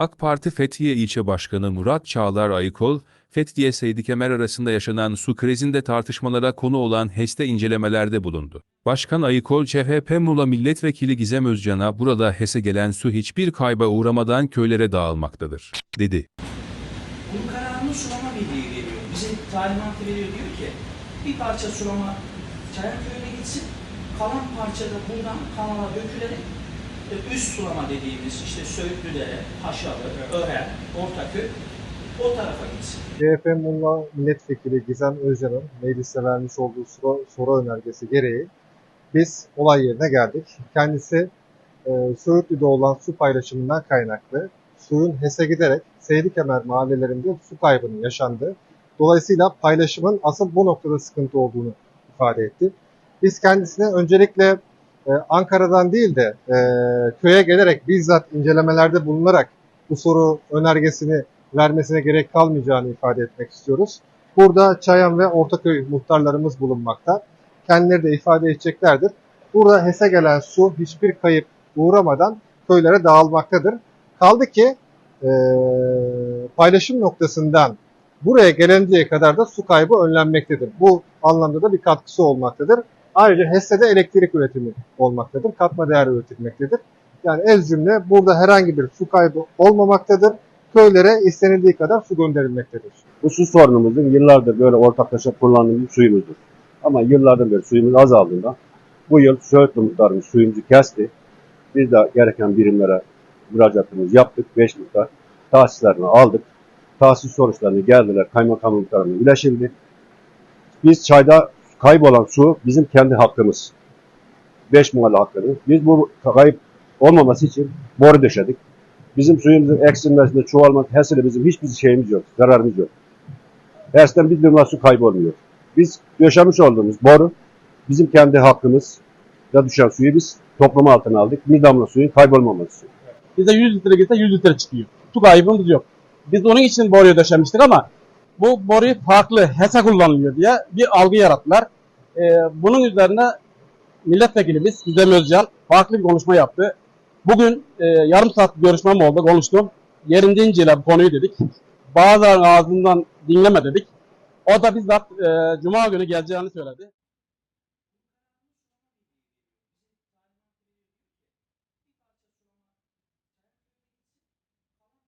AK Parti Fethiye İlçe Başkanı Murat Çağlar Ayıkol, Fethiye Seydi Kemer arasında yaşanan su krizinde tartışmalara konu olan HES'te incelemelerde bulundu. Başkan Ayıkol, CHP Muğla Milletvekili Gizem Özcan'a burada HES'e gelen su hiçbir kayba uğramadan köylere dağılmaktadır, dedi. Bunun kararını sulama birliği veriyor. Bize talimatı veriyor diyor ki bir parça sulama Çayanköy'e gitsin. Kalan parça da buradan kanala dökülerek üst sulama dediğimiz işte Söğütlüdere, Paşalı, Ören, Ortaköy o tarafa gitsin. CHP Muğla Milletvekili Gizem Özcan'ın mecliste vermiş olduğu soru, soru önergesi gereği biz olay yerine geldik. Kendisi e, Söğütlü'de olan su paylaşımından kaynaklı suyun HES'e giderek Seydi Kemer mahallelerinde su kaybının yaşandığı, dolayısıyla paylaşımın asıl bu noktada sıkıntı olduğunu ifade etti. Biz kendisine öncelikle e, Ankara'dan değil de e, köye gelerek bizzat incelemelerde bulunarak bu soru önergesini vermesine gerek kalmayacağını ifade etmek istiyoruz. Burada Çayan ve Ortaköy muhtarlarımız bulunmakta. Kendileri de ifade edeceklerdir. Burada HES'e gelen su hiçbir kayıp uğramadan köylere dağılmaktadır. Kaldı ki e, paylaşım noktasından buraya gelinceye kadar da su kaybı önlenmektedir. Bu anlamda da bir katkısı olmaktadır. Ayrıca HES'te de elektrik üretimi olmaktadır. Katma değer üretilmektedir. Yani ez cümle burada herhangi bir su kaybı olmamaktadır köylere istenildiği kadar su gönderilmektedir. Bu su sorunumuzun yıllardır böyle ortaklaşa kullandığımız suyumuzdur. Ama yıllardan beri suyumuz azaldığında bu yıl Söğütlü muhtarımız suyumuzu kesti. Biz de gereken birimlere müracaatımızı yaptık. 5 muhtar tahsislerini aldık. Tahsis sonuçlarını geldiler. Kaymakamlık tarafından iletişildi. Biz çayda kaybolan su bizim kendi hakkımız. 5 mahalle hakkımız. Biz bu kayıp olmaması için boru döşedik. Bizim suyumuzun eksilmesinde, çoğalması, hesile bizim hiçbir şeyimiz yok, zararımız yok. Dersten bir damla su kaybolmuyor. Biz döşemiş olduğumuz boru, bizim kendi hakkımız da düşen suyu biz toplama altına aldık. Bir damla suyun kaybolmaması için. Bize 100 litre gitse 100 litre çıkıyor. Su kaybımız yok. Biz onun için boruyu döşemiştik ama bu boruyu farklı HES'e kullanılıyor diye bir algı yarattılar. Ee, bunun üzerine milletvekilimiz Gizem Özcan farklı bir konuşma yaptı. Bugün e, yarım saat görüşmem oldu, konuştum. Yerinde incele bu konuyu dedik. Bazılarının ağzından dinleme dedik. O da bizzat e, Cuma günü geleceğini söyledi.